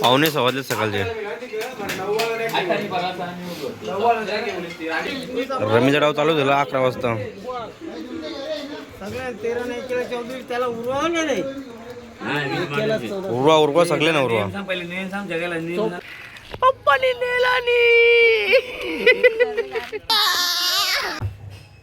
पाहुणे सवाजले सकाळचे. रमीचा डाव चालू झाला अकरा वाजता. उरवा उरवा सगळे ना उरवा. पप्पाने नेला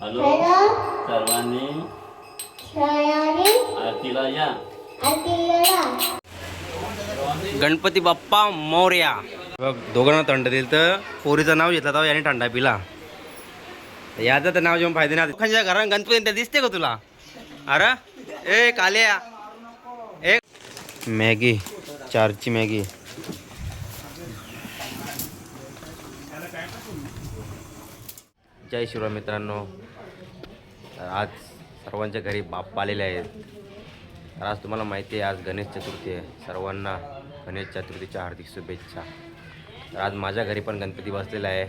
हॅलो सर्वांनी आरतीला या. गणपती बाप्पा मोर्या. बघ दोघांना थंड दिलं तर पोरीचं नाव घेतलं तर याने थंडा पिला. याचं तर नाव जेवण फायदे नाही. लोकांच्या घरात गणपती दिसते का तुला? अरे ए काल्या. एक मॅगी चारची मॅगी. जय शिवराय मित्रांनो. आज सर्वांच्या घरी बाप्पा आलेले आहेत. तर आज तुम्हाला माहिती आहे आज गणेश चतुर्थी आहे. सर्वांना गणेश चतुर्थीच्या हार्दिक शुभेच्छा. तर आज माझ्या घरी पण गणपती बसलेला आहे.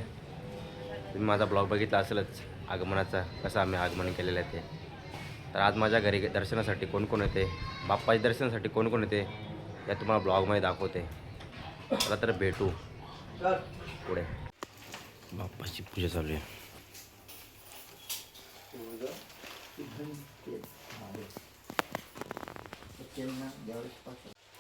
तुम्ही माझा ब्लॉग बघितला असेलच आगमनाचा कसं आम्ही आगमन केलेलं आहे ते. तर आज माझ्या घरी दर्शनासाठी कोण कोण येते बाप्पाच्या दर्शनासाठी कोण कोण येते या तुम्हाला ब्लॉगमध्ये दाखवते. चला तर भेटू. पुढे. बाप्पाची पूजा चालू आहे.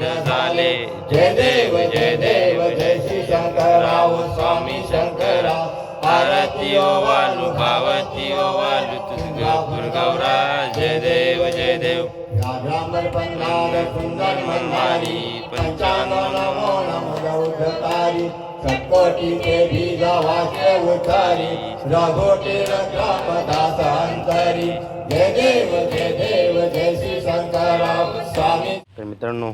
सिद्ध झाले. जय देव जय देव जय श्री शंकराव स्वामी शंकरा आरती ओवालू भावती ओवालू तुझगा गौरा. जय देव जय देव. पन्नाद सुंदर नमो नमो गौधकारी सत्कोटी ते बीज वाक्य उचारी रघोटी रक्षापदास अंतरी. जय देव जय देव जय श्री शंकराव स्वामी. तर मित्रांनो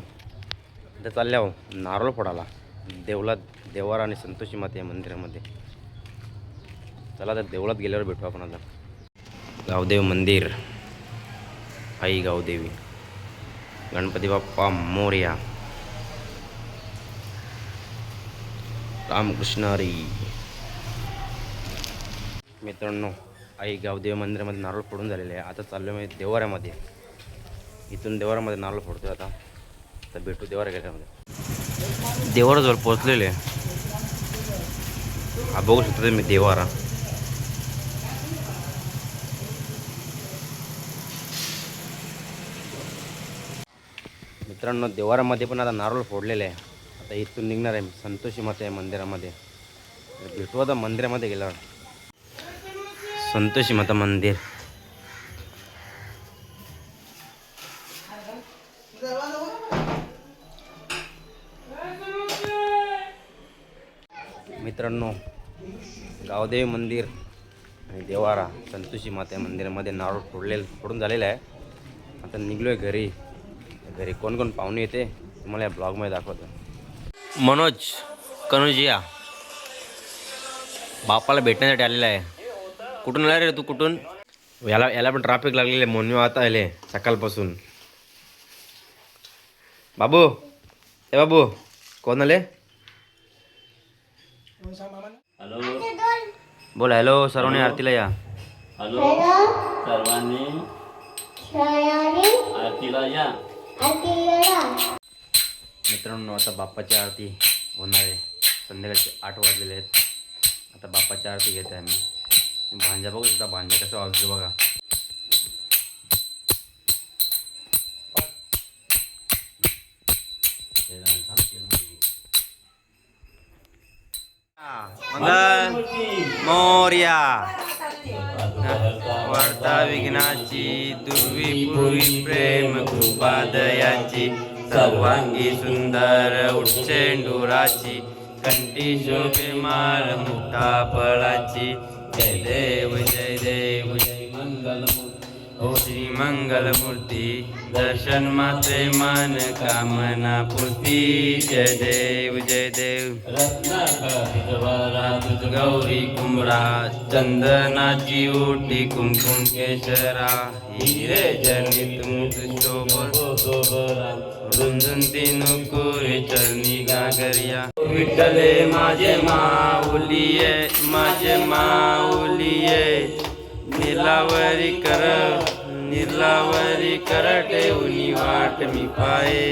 सध्या चालल्या हो नारळ फोडाला देवळात देवार आणि संतोषी माते मंदिरामध्ये. चला तर देवळात गेल्यावर भेटू आपण आता. गावदेव मंदिर. आई गावदेवी गणपती बाप्पा मोर्या. रामकृष्ण हरी. मित्रांनो आई गावदेव मंदिरामध्ये नारळ फोडून झालेले आहे. आता चाललो मी देवाऱ्यामध्ये इथून देवारामध्ये नारळ फोडतोय आता. तर भेटू देवारा गेल्यामध्ये देवाराजवळ पोहोचलेले. हा बघू शकतो मी देवारा. मित्रांनो देवारामध्ये पण आता नारळ फोडलेले आहे. आता इथून निघणार आहे संतोषी माता आहे मंदिरामध्ये. भेटू आता मंदिरामध्ये गेल्यावर. संतोषी माता मंदिर. गावदेव मंदिर आणि देवारा संतोषी माता मंदिरामध्ये नारळ फोडले फोडून झालेलं आहे. आता निघलो आहे घरी. घरी कोण कोण पाहुणे येते तुम्हाला या ब्लॉगमध्ये दाखवतो. मनोज कनुजिया बापाला भेटण्यासाठी आलेला आहे. कुठून आला रे तू कुठून? याला याला पण ट्रॅफिक लागलेलं आहे मोनवी आता आले सकाळपासून. बाबू ए बाबू कोण आले? हॅलो. बोल हॅलो सर्वांनी आरतीला या. हॅलो सर्वांनी आरतीला या. मित्रांनो आता बाप्पाची आरती होणार आहे. संध्याकाळचे आठ वाजलेले आहेत. आता बाप्पाची आरती घेत आहे आम्ही. तुम्ही भांजा बघू शकता भांजा कसं वाजतो बघा. मंगल मोर्या। वार्ता विघ्नाची दुर्वी पूर्वी प्रेम कृपा दयाची सर्वांगी सुंदर उच्चेंडुराची कंठी शोभे मार मुक्ता फळाची जय देव जय देव जय मंगल ओ हो, श्री मंगलमूर्ती। दर्शन मात्रे मन कामना पूर्ती जय देव जय देव. रत्न गौरी कुमरा चंदनाची ओटी कुमकुम केशरा हिरे जनित मुख शोभा रुंजुंती चरणी गागरिया. विठ्ठले माझे माऊलिये माझे माऊलिये. निलावरी कर निलावरी करटे उनी वाट मी पाये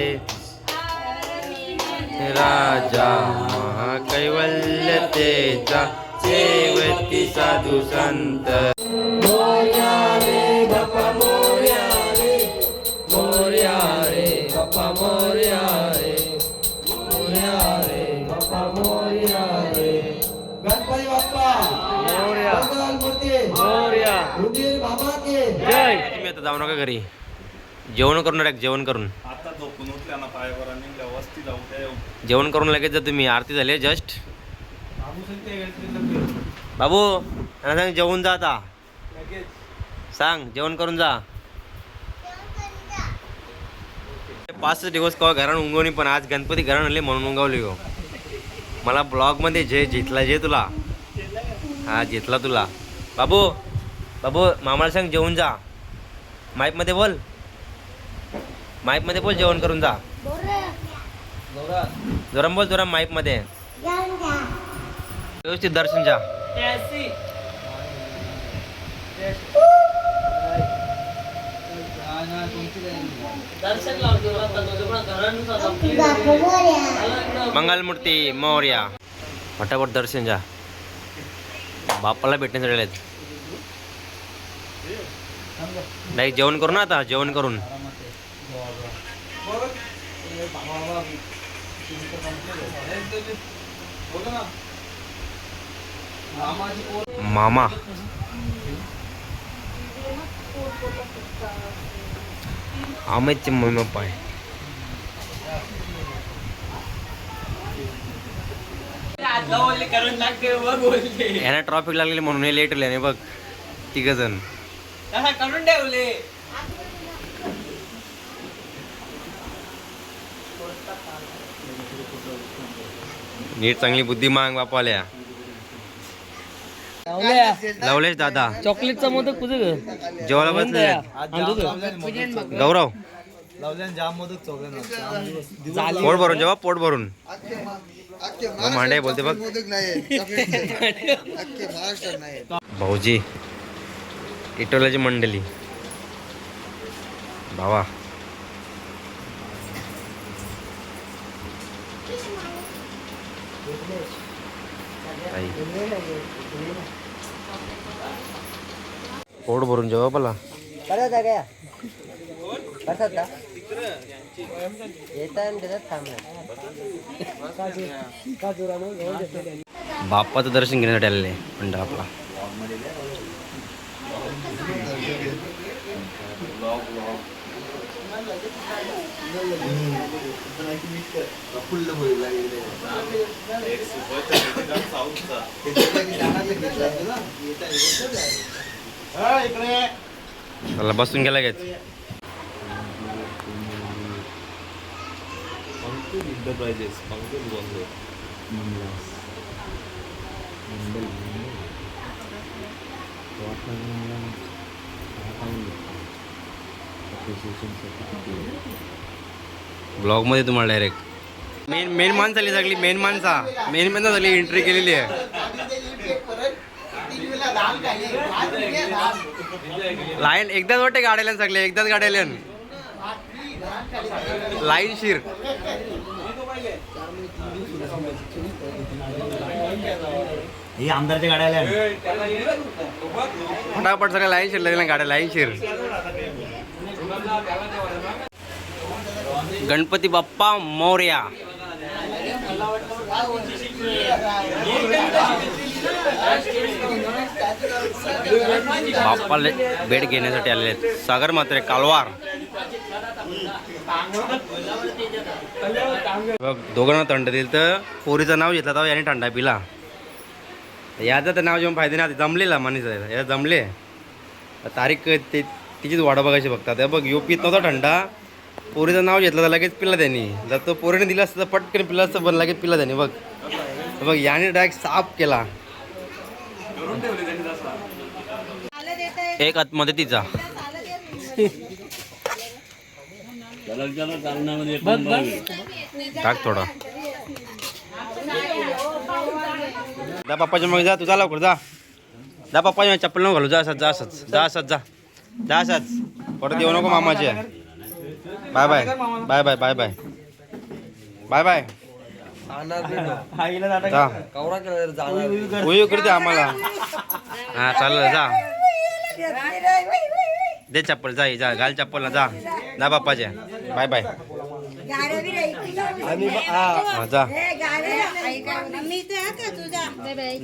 राजा महाकैवल्यतेचा सेवती साधू संत। आता जाऊ नका घरी. जेवण करून डायरेक्ट जेवण करून. आता झोपून उठल्या ना पायावर आणि व्यवस्थित जाऊ द्या जेवण करून लगेच जा तुम्ही. आरती झाली जस्ट बाबू त्यांना सांग जेवून जा आता. सांग जेवण करून जा. पाच दिवस कवा घरात उंगवणी पण आज गणपती घरात आणले म्हणून उंगावली हो. मला ब्लॉगमध्ये जे जितला जे तुला. हा जितला तुला. बाबू बाबू मामाला सांग जेवून जा. माईकमध्ये बोल. माईकमध्ये बोल जेवण करून जा. जोराम बोल जोराम माईकमध्ये. व्यवस्थित दर्शन जा मंगलमूर्ती मौर्या. फटाफट दर्शन जा बापाला भेटण्यासाठी डायरेक्ट जेवण करू ना आता जेवण करून. मामा. अमितचे मम्मी पप्पा आहे यांना ट्रॉफिक लागलेली म्हणून हे लेट होले बघ तिघ जण करून ठेवले. नीट चांगली बुद्धी माग बापाल्या. लवलेश दादा. चॉकलेटचा मोदक तुझं ग जेवायला बसले. गौरव लावल्यान जाम मोदक चौघ पोट भरून जेव्हा पोट भरून. मांडे बोलते बघ भाऊजी. इटोलाची मंडळी भावा. पोट भरून त्याच्यात थांबणार बाप्पाचं दर्शन घेण्यासाठी आलेले मंडळ आपला त्याला बसून गेला घेत इंटरप्राइजेस पंकज बोंदे ब्लॉग मध्ये तुम्हाला डायरेक्ट मेन मेन माणसं आली सगळी मेन माणसा. मेन माणसा सगळी एंट्री केलेली आहे. लाईन एकदाच वाटते गाड्याला सगळे एकदाच गाड्याला लाईन शिर. ही आमदारच्या गाड्या आल्या फटाफट सगळ्या लाईन गेल्या गाड्या लाईन शिर. गणपती बाप्पा मोर्या. बाप्पाला भेट घेण्यासाठी आलेले आहेत. सागर मात्रे कालवार. दोघांना थंड दिल तर पोरीचं नाव घेतलं तर याने थंडा पिला. याचं तर नाव जेव्हा फायदे नाही जमलेला माणूस याला जमले. तारीख ते तिचीच वाडा बघायची बघतात हे बघ यो पित नव्हता थंडा. पोरीचं नाव घेतलं तर लगेच पिला त्यांनी. जर तो पोरीने दिला असतं तर पटकन पिला असतं पण लगेच पिला त्यांनी. बघ. बघ याने डायरेक्ट साफ केला. एक आतमध्ये तिचा. टाक थोडा. जा पप्पाच्या मग जा. तू जा लवकर जा. जा पप्पाच्या चप्पल नको घालू. जा असत जा असत जा असत जा. जा परत येऊ नको मामाचे. Bye bye bye bye bye bye. Bye bye. जा. उयू करते आम्हाला. हा चालेल जा. दे चप्पल जा जा घाल चप्पल ना जा. जा बाप्पाच्या बाय बाय. हा. जा.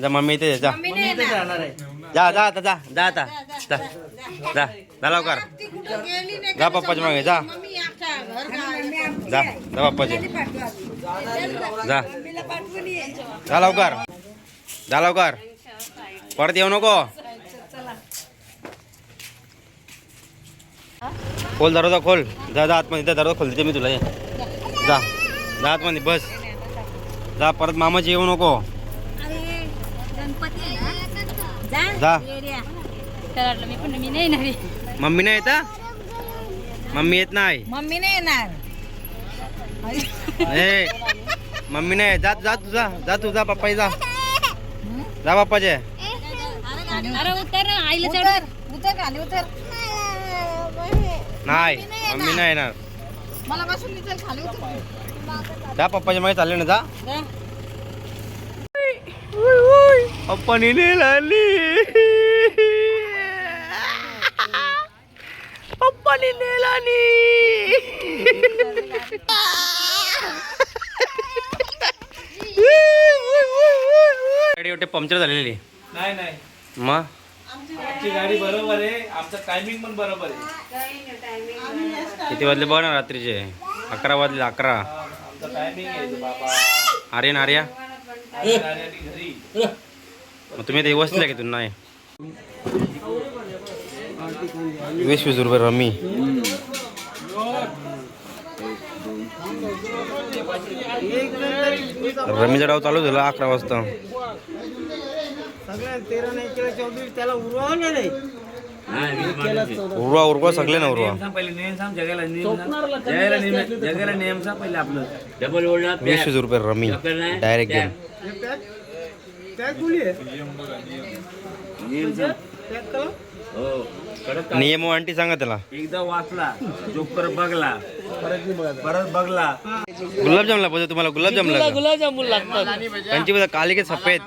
जा. मम्मी इथे जा. जा जा आता जा. जा आता. जा जा जा. लवकर. जा पप्पाच्या मागे जा. जा जा पप्पाचे जा. जा लवकर. जा लवकर. परत येऊ नको. खोल दरवाजा खोल. जा जा आतमध्ये. त्या दरवाजा खोल. देते मी तुला. ये. जा. जा आतमध्ये बस. जा परत मामाची येऊ नको. जा मी पण मी नाही येणार मम्मी नाही येता मम्मी येत नाही. मम्मी नाही येणार. ए मम्मी नाही जा जा तू जा. जा तू जा पप्पा जा. जा पप्पाचे अरे उतर. आईला चढ. उतर खाली उतर. नाही मम्मी नाही येणार. मला बसून चल खाली उतर जा पप्पाच्या मागे चालले ना जा. जा. पप्पानी नेलाली पप्पानी नेलाली गाडी वाटते पंक्चर झालेली. नाही नाही. मग? आमची गाडी बरोबर आहे आमचं टायमिंग पण बरोबर आहे. किती वाजले बघ ना रात्रीचे? अकरा वाजले अकरा. आमचा टायमिंग आहे बाबा. आर्यन आर्या? घरी. मग तुम्ही ते वसले की तुम्ही नाही? वीस वीस रुपये रमी. रमीचा डाव चालू झाला अकरा वाजता. उरवा उरवा सगळे ना उरवा. जगाला नियम सांग. पहिले रुपये रमी. डायरेक्ट गेम हो, नियम आंटी सांगा त्याला. एकदा वाचला जोकर बघला. परत बघला. गुलाबजाम लागतो तुम्हाला गुलाबजाम लागतो. गुलाबजाम लागतात? त्यांची कालिके सफेद.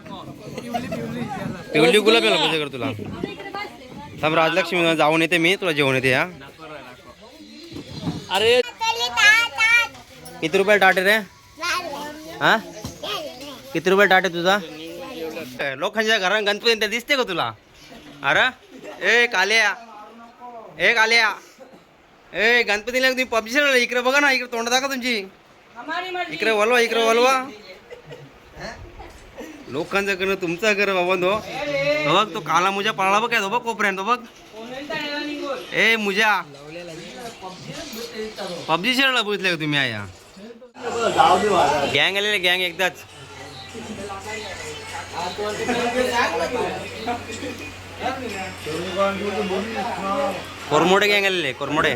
पिवली गुलाबजामला पाहिजे कर तुला. थांब राजलक्ष्मी जाऊन येते मी तुला जेवण येते हा. अरे किती रुपये टाट रे? हा? किती रुपये टाट तुझा? लोकांच्या घरात गणपती त्या दिसते का तुला? अरे ए काल्या. ए काल्या. ए गणपतीला तुम्ही पबजी इकडे बघा ना इकडे तोंड दाखवा तुमची. इकडे वलवा इकडे वलवा लोकांचं करणं तुमचं कर बाबा तो. तो बघ तो काला मुजा पळाला बघ काय तो बघ कोपऱ्यात तो बघ. ए मुजा. पबजी शेअरला बघितले का तुम्ही आया? गँग आलेले गँग एकदाच. कोरमोडे गँग आलेले कोरमोडे.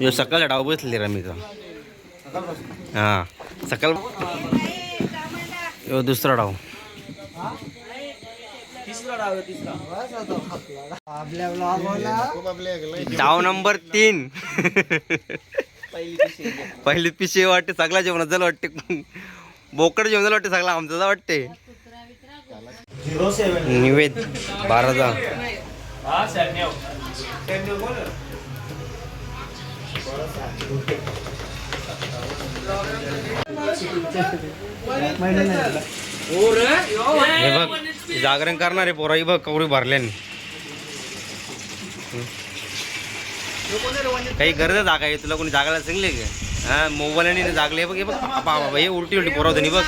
यो सकाळचा डाव बसले रमीचा हा सकाळ यो दुसरा डाव. डाव नंबर तीन. पहिली पिशे वाटते सगळा जेवणात झालं वाटते. बोकड जेवण झालं वाटते सगळा आमचं वाटते. निवेद बाराजा हे बघ जागरण करणारे पोरा ही बघ कवडी भरल्याने. काही गरज जागा आहे तुला कोणी जागायला सांगले का? हा मोबाईलने जागले बघ हे बघ बाबा हे उलटी उलटी पोरा होती बघ.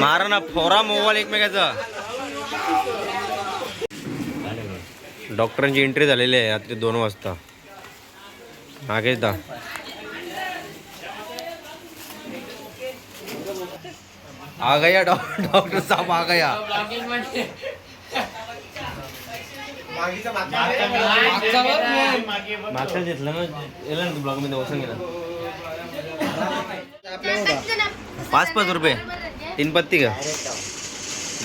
मारा ना फोरा मोबाईल एकमेकाचा. डॉक्टरांची एंट्री झालेली आहे रात्री दोन वाजता. मागेच दा आ गया डॉ- डॉक्टर साहब आ गया घेतलं ना ब्लॉगमध्ये वसून गेला. पाच पाच रुपये. तीन पत्ती का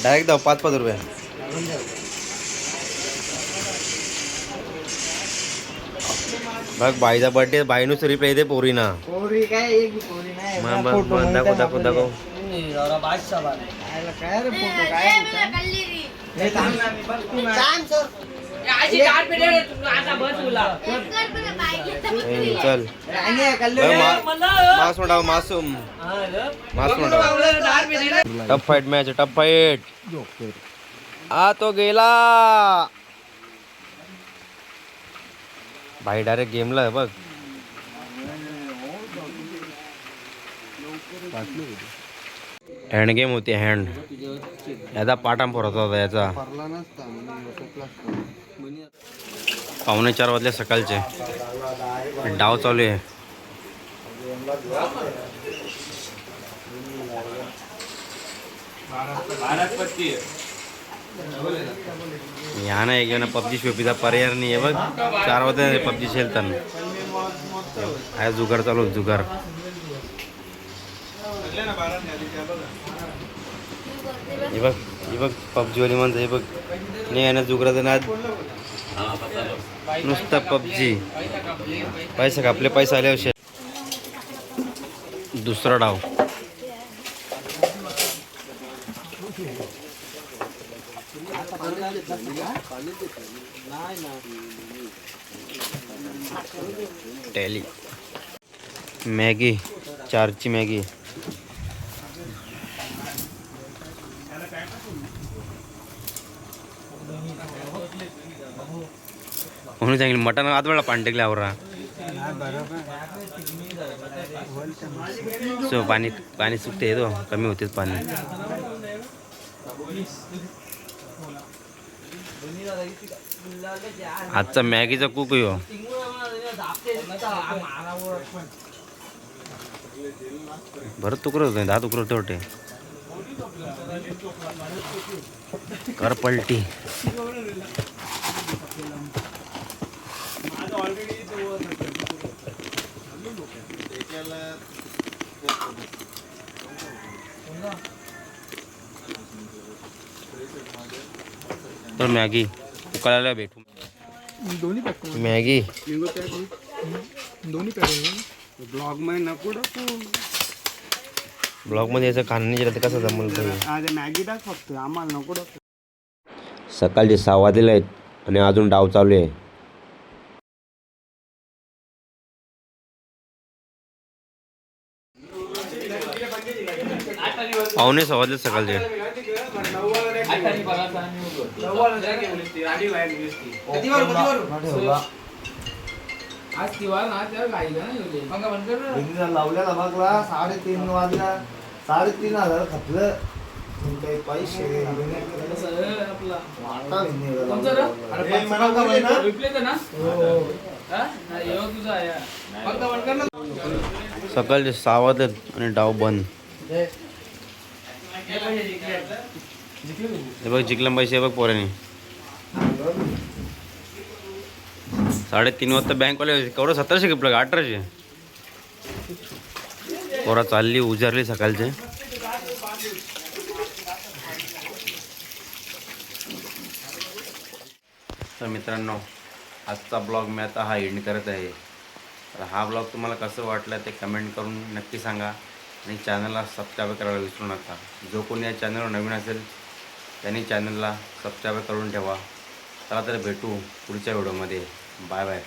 डायरेक्ट दाव पाच पाच रुपये बघ बाईचा बर्थडे बाईनुस रिप्लाय दे पोरीना पोरी काय एक पोरी नाही मग बघ बघ दाखव दाखव दाखव काय रे फोटो काय चल. मास म्हणा मासूम. मास म्हणा tough fight match tough fight. आ तो गेला. भाई डायरेक्ट गेमला आहे बघ. हँड गेम होती हँड याचा पाठाम फोरत होता याचा. पावणे चार वाजले सकाळचे. डाव चालू आहे. या पट्टी ह्या ना एक पबजी शोपीचा पर्याय नाही आहे बघ. चार वाजता पबजी शेलताना आहे जुगार चालू आहे, जुगार हे बघ हे बघ पबजीवाली माणसं हे बघ. नाही आहे ना जुगराचं नाद नुसतं पबजी. पैसा कापले पैसे आले असे दुसरा डाव. टॅली. मॅगी चारची मॅगी. म्हणून सांगितलं मटण आज वेळा पाणी टेकले आवरा. सो पाणी पाणी सुटते तो कमी होतेच पाणी. आजचा मॅगीचा कुक हो. बरं तुकडं होतं दहा तुकडं होते वाटते. कर पलटी. तर मॅगी उकळायला भेटू. दोन्ही पॅक मॅगी. लिंगो पॅक. दोन्ही पॅक ब्लॉगमध्ये नको टाकू. ब्लॉगमध्ये याचं खाणं नाही गेलं तर कसं जमल मॅगी टाक फक्त. आम्हाला नको टाकू. सकाळचे सहा वाजलेले आहेत आणि अजून डाव चालू आहे. पाहुणे सहा वाजले सकाळचे. लावल्याला बघला साडेतीन वाजला साडेतीन हजार खपलं काही पैसे आपला सकाळचे सहा आणि डाव बंद. हे बघ जिंकलं पैसे बघ पोराने. साडेतीन वाजता बँकवाले केवढं? सतराशे घेतलं का अठराशे? पोरा चालली उजारली सकाळचे. तर मित्रांनो आजचा ब्लॉग मी आता हा एंड करत आहे. तर हा ब्लॉग तुम्हाला कसं वाटलं ते कमेंट करून नक्की सांगा आणि चॅनलला सबस्क्राईब करायला विसरू नका. जो कोणी या चॅनलवर नवीन असेल त्यांनी चॅनलला सबस्क्राईब करून ठेवा. चला तर भेटू पुढच्या व्हिडिओमध्ये बाय बाय